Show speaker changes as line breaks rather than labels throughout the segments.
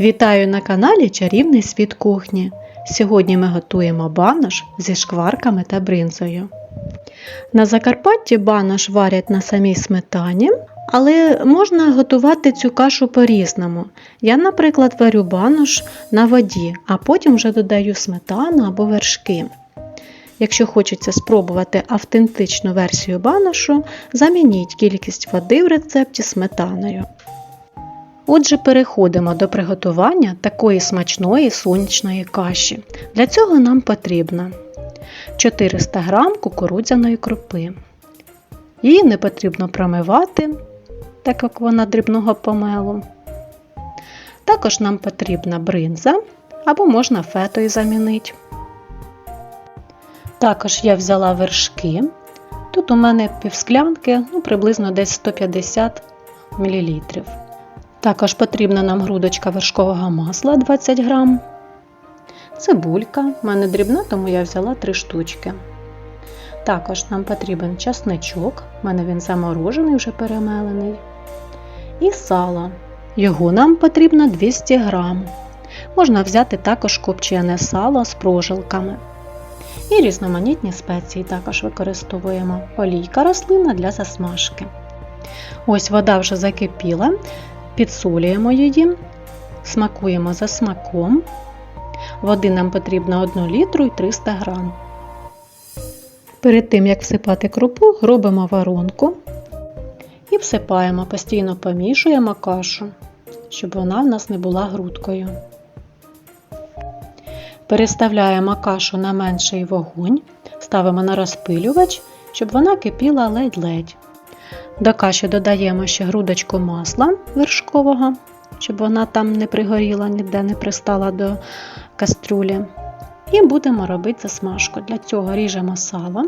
Вітаю на каналі Чарівний світ кухні. Сьогодні ми готуємо банош зі шкварками та бринзою. На Закарпатті банош варять на самій сметані, але можна готувати цю кашу по-різному. Я, наприклад, варю банош на воді, а потім вже додаю сметану або вершки. Якщо хочеться спробувати автентичну версію баношу, замініть кількість води в рецепті сметаною. Отже, переходимо до приготування такої смачної сонячної каші. Для цього нам потрібно 400 г кукурудзяної крупи. Її не потрібно промивати, так як вона дрібного помелу. Також нам потрібна бринза або можна фетою замінити. Також я взяла вершки. Тут у мене півсклянки, ну, приблизно десь 150 мл. Також потрібна нам грудочка вершкового масла 20 грам. Цибулька, в мене дрібна, тому я взяла 3 штучки. Також нам потрібен часничок, в мене він заморожений, вже перемелений. І сало. Його нам потрібно 200 грам. Можна взяти також копчене сало з прожилками. І різноманітні спеції також використовуємо. Олійка рослина для засмажки. Ось вода вже закипіла. Підсолюємо її, смакуємо за смаком. Води нам потрібно 1 літру і 300 грам. Перед тим, як всипати крупу, робимо воронку і всипаємо, постійно помішуємо кашу, щоб вона в нас не була грудкою. Переставляємо кашу на менший вогонь, ставимо на розпилювач, щоб вона кипіла ледь-ледь. До каші додаємо ще грудочку масла вершкового, щоб вона там не пригоріла, ніде не пристала до кастрюлі. І будемо робити засмажку. Для цього ріжемо сало.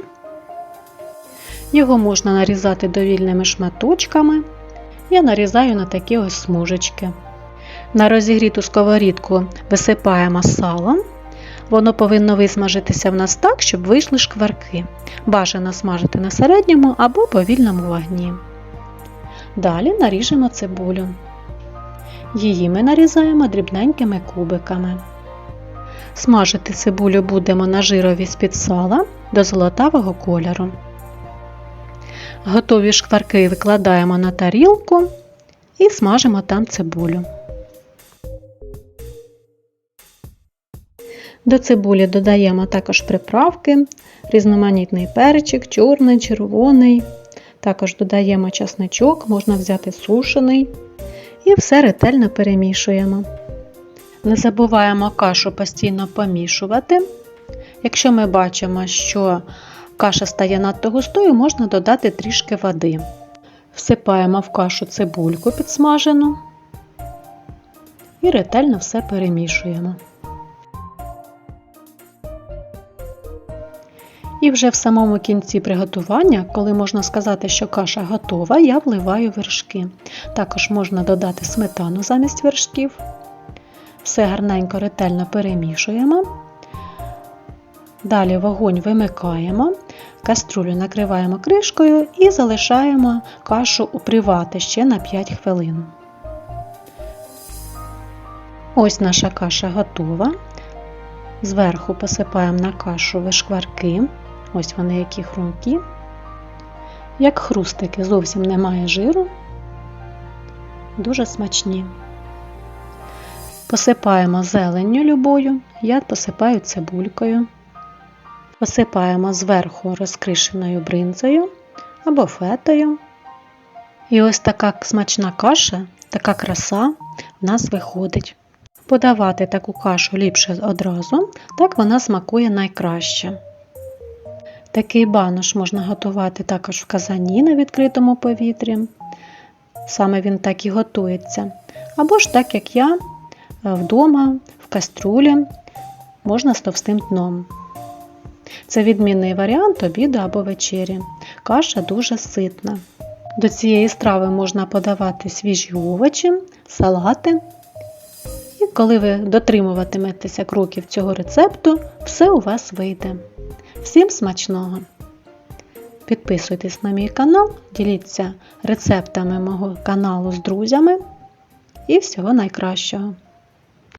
Його можна нарізати довільними шматочками. Я нарізаю на такі ось смужечки. На розігріту сковорідку висипаємо сало. Воно повинно висмажитися в нас так, щоб вийшли шкварки. Бажано смажити на середньому або повільному вогні. Далі наріжемо цибулю. Її ми нарізаємо дрібненькими кубиками. Смажити цибулю будемо на жирові з-під сала до золотавого кольору. Готові шкварки викладаємо на тарілку і смажимо там цибулю. До цибулі додаємо також приправки, різноманітний перчик, чорний, червоний. Також додаємо часничок, можна взяти сушений. І все ретельно перемішуємо. Не забуваємо кашу постійно помішувати. Якщо ми бачимо, що каша стає надто густою, можна додати трішки води. Всипаємо в кашу цибульку підсмажену і ретельно все перемішуємо. І вже в самому кінці приготування, коли можна сказати, що каша готова, я вливаю вершки. Також можна додати сметану замість вершків. Все гарненько ретельно перемішуємо. Далі вогонь вимикаємо, каструлю накриваємо кришкою і залишаємо кашу упрівати ще на 5 хвилин. Ось наша каша готова. Зверху посипаємо на кашу вишкварки. Ось вони які хрумкі. Як хрустики, зовсім немає жиру. Дуже смачні. Посипаємо зеленню любою, я посипаю цибулькою. Посипаємо зверху розкришеною бринзою або фетою. І ось така смачна каша, така краса в нас виходить. Подавати таку кашу ліпше одразу, так вона смакує найкраще. Такий банош можна готувати також в казані на відкритому повітрі. Саме він так і готується. Або ж так, як я, вдома, в каструлі, можна з товстим дном. Це відмінний варіант обіду або вечері. Каша дуже ситна. До цієї страви можна подавати свіжі овочі, салати. І коли ви дотримуватиметеся кроків цього рецепту, все у вас вийде. Всім смачного! Підписуйтесь на мій канал, діліться рецептами мого каналу з друзями і всього найкращого!